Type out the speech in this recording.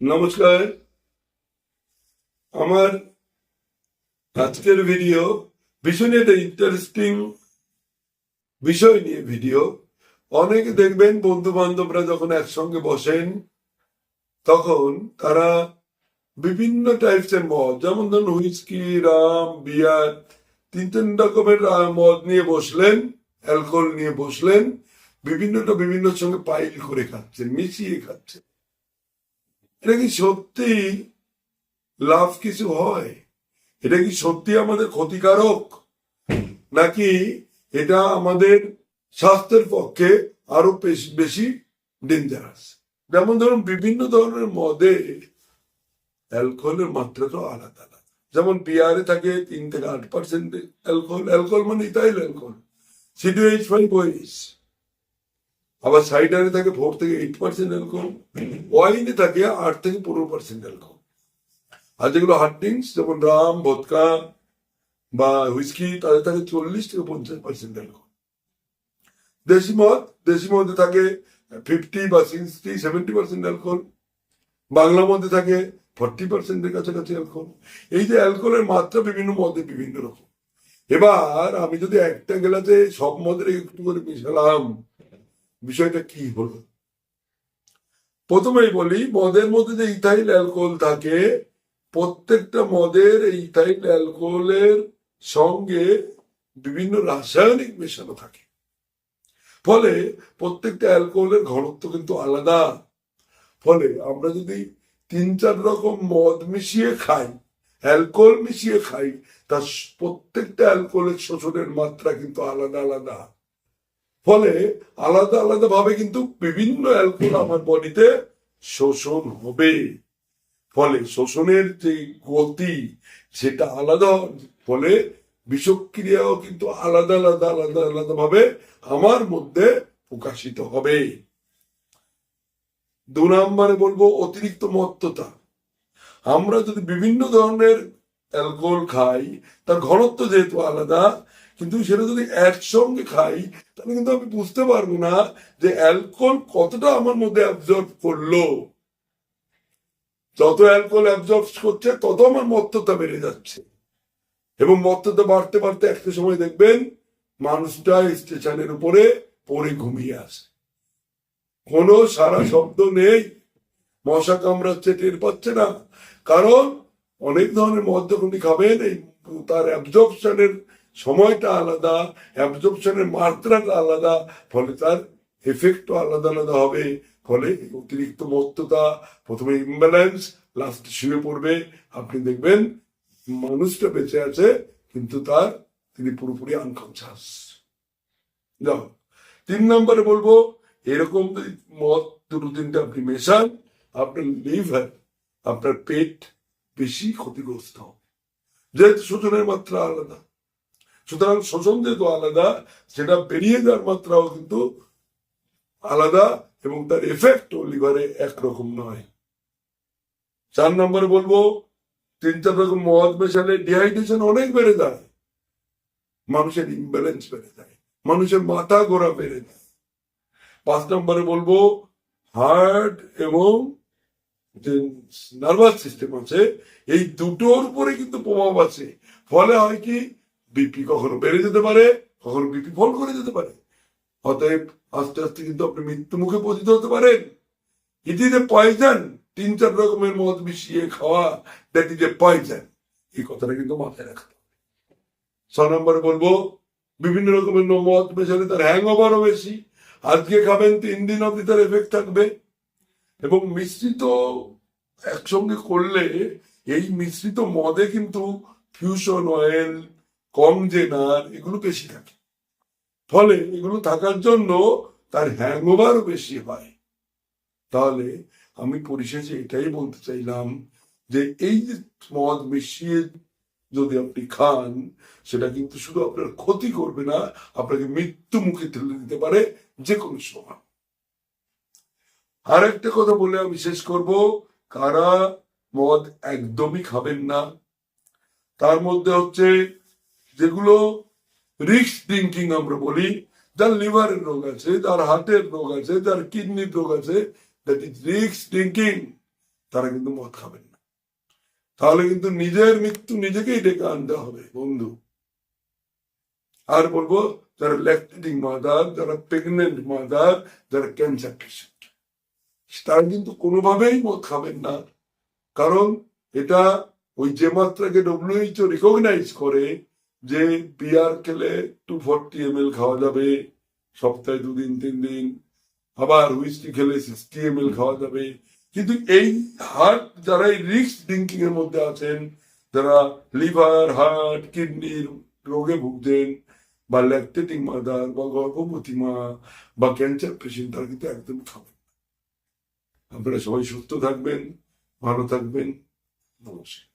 নমস্কার। আমার আজকের ভিডিও ভীষণ একটা ইন্টারেস্টিং বিষয় নিয়ে ভিডিও অনেকে দেখবেন বন্ধু বান্ধবরা যখন একসঙ্গে বসেন, তখন তারা বিভিন্ন টাইপসের মদ, যেমন ধরুন হুইস্কি রাম বিয়ার তিন তিন রকমের মদ নিয়ে বসলেন অ্যালকোহল নিয়ে বসলেন, বিভিন্নটা বিভিন্ন সঙ্গে পাইল করে খাচ্ছেন, মিশিয়ে খাচ্ছেন। এটা কি সত্যি লাভ কিছু হয়? এটা কি সত্যি আমাদের ক্ষতিকারক? নাকি এটা আমাদের স্বাস্থ্যের পক্ষে আরও বেশ- ডেঞ্জারাস যেমন ধরুন, বিভিন্ন ধরনের মদে অ্যালকোহলের মাত্রা তো আলাদা আলাদা। যেমন বিয়ারে থাকে তিন থেকে আট পার্সেন্ট অ্যালকোহল অ্যালকোহল মানে ইথাইল অ্যালকোহল সিডিএইচ ফাইভ ওইস আবার সাইডারে থাকে ফোর থেকে এইট পার্সেন্ট অ্যালকোহল ওয়াইনে থাকে আট থেকে পনেরো পার্সেন্ট অ্যালকোহল আর যেগুলো হার্ড ড্রিঙ্কস যেমন রাম ভদকা বা হুইস্কি তাদের থাকে চল্লিশ থেকে পঞ্চাশ পার্সেন্ট অ্যালকোহল দেশি মদ, দেশি মধ্যে থাকে ফিফটি বা sixty seventy percent alcohol Bangla মধ্যে থাকে ফর্টি পার্সেন্টের কাছাকাছি অ্যালকোহল এই যে অ্যালকোহলের মাত্রা বিভিন্ন মদে বিভিন্ন রকম। এবার আমি যদি একটা গেলাতে সব মদের একটু করে মিশালাম বিষয়টা কি হলো? প্রথমেই বলি, মদের মধ্যে যে ইথাইল অ্যালকোহল থাকে, প্রত্যেকটা মদের এই ইথাইল অ্যালকোহলের সঙ্গে বিভিন্ন রাসায়নিক মেশানো থাকে। ফলে প্রত্যেকটা অ্যালকোহলের ঘনত্ব কিন্তু আলাদা। ফলে আমরা যদি তিন চার রকম মদ মিশিয়ে খাই অ্যালকোহল মিশিয়ে খাই তার প্রত্যেকটা অ্যালকোহলের শোষণের মাত্রা কিন্তু আলাদা আলাদা। ফলে আলাদা আলাদা ভাবে কিন্তু বিভিন্ন অ্যালকোহল আমার বডিতে শোষণ হবে। ফলে শোষণের যে গতি, সেটা আলাদা, ফলে বিষক্রিয়াও কিন্তু আলাদা আলাদা আলাদা আলাদা ভাবে আমার মধ্যে প্রকাশিত হবে। দু নম্বরে বলব অতিরিক্ত মত্ততা। আমরা যদি বিভিন্ন ধরনের অ্যালকোহল খাই, তার ঘনত্ব যেহেতু আলাদা কিন্তু সেটা যদি একসঙ্গে খাই, তাহলে কিন্তু আমি বুঝতে পারব না যে অ্যালকোহল কতটা আমার মধ্যে অ্যাবজর্ব করল। যত অ্যালকোহল অ্যাবজর্ব করছে, তত আমার মত্ততা বেড়ে যাচ্ছে। এবং মত্ততা বাড়তে বাড়তে একটা সময় দেখবেন, মানুষটা স্টেশনের উপরে পড়ে ঘুমিয়ে আসে। কোনো সারা শব্দ নেই। মশা কামড়াচ্ছে, টের পাচ্ছে না। কারণ অনেক ধরনের মদ খাবেন, এই তার অ্যাবজর্পশনের সময়টা আলাদা অ্যাবজর্পশনের মাত্রাটা আলাদা, ফলে তার এফেক্টও আলাদা আলাদা হবে, ফলে অতিরিক্ত মত্ততা, প্রথমে ইমব্যালেন্স লাস্টে শুয়ে পড়বে। আপনি দেখবেন মানুষটা বেঁচে আছে, কিন্তু তার তিনি পুরোপুরি আনকনসাস যাও তিন নম্বরে বলব, এরকম মদ দুটো তিনটা আপনি মেশান, আপনার লিভার আপনার পেট বেশি ক্ষতিগ্রস্ত হবে। যেহেতু শোষণের মাত্রা আলাদা। সুতরাং শোষণ যেহেতু আলাদা, সেটা বেরিয়ে যাওয়ার মাত্রাও কিন্তু আলাদা এবং তার এফেক্ট লিভারে একরকম নয়। চার নম্বরে বলব, তিন, চার রকম মদ মেশালে ডিহাইড্রেশন অনেক বেড়ে যায়। মানুষের ইমব্যালেন্স বেড়ে যায়। মানুষের মাথা ঘোরা বেড়ে যায়। পাঁচ নম্বরে বলব হার্ট এবং যে নার্ভাস সিস্টেম আছে, এই দুটোর উপরে কিন্তু প্রভাব আছে। ফলে হয় কি বিপি কখনো বেড়ে যেতে পারে, কখনো বিপি ফল করে যেতে পারে। অতএব আস্তে আস্তে কিন্তু আপনি মৃত্যু মুখে পতিত হতে পারেন। ইট ইজ এ পয়জন তিন চার রকমের মদ মিশিয়ে খাওয়া দ্যাট ইজ এ পয়জন এই কথাটা কিন্তু মাথায় রাখতে হবে। ছ নম্বরে বলব, বিভিন্ন রকমের মদ মেশালে তার হ্যাং ওভারও বেশি। আজকে খাবেন, তিন দিন অব্দি তার এফেক্ট থাকবে। এবং মিশ্রিত একসঙ্গে করলে এই মিশ্রিত মদে কিন্তু ফিউশন অয়েল কমজেনার এগুলো বেশি থাকে। ফলে এগুলো থাকার জন্য তার হ্যাংওভারও বেশি হয়। তাহলে আমি পরিশেষে এটাই বলতে চাইলাম যে এই যে মদ মিশিয়ে যদি আপনি খান, সেটা কিন্তু শুধু আপনার ক্ষতি করবে না, আপনাকে মৃত্যু মুখে ঠেলে দিতে পারে যে কোনো সময়। আর একটা কথা বলে আমি শেষ করব, কারা মদ একদমই খাবেন না, তার মধ্যে হচ্ছে যেগুলো রিক্স ড্রিঙ্কিং আমরা বলি, যার লিভারের রোগ আছে, যার হার্টের রোগ আছে, যার কিডনির রোগ আছে দ্যাট ইজ রিক্স ড্রিঙ্কিং তারা কিন্তু মদ খাবেন না। তাহলে কিন্তু নিজের মৃত্যু নিজেকেই ডেকে আনতে হবে, বন্ধু। আর বলব, যারা ল্যাকটেটিং মাদার যারা প্রেগনেন্ট মাদার যারা ক্যান্সার পেশেন্ট তারা কিন্তু কোনোভাবেই মদ খাবেন না। কারণ এটা ওই যে মাত্রাকে ডব্লিউএইচও রিকগনাইজ করে যে বিয়ার খেলে টু ফর্টি এম খাওয়া যাবে, সপ্তাহে দুদিন তিন দিন আবার হুইস্কি খেলে সিক্সটি এম খাওয়া যাবে। কিন্তু এই হার্ট যারা এই রিস্ক ড্রিঙ্কিং এর মধ্যে আছেন, যারা লিভার হার্ট কিডনির রোগে ভুগছেন, বা ল্যাকটেটিং মাদার বা গর্ভবতী মা, বা ক্যান্সার পেশেন্ট তারা কিন্তু একদম খাবেন আপনারা সবাই সুস্থ থাকবেন, ভালো থাকবেন। নমস্কার।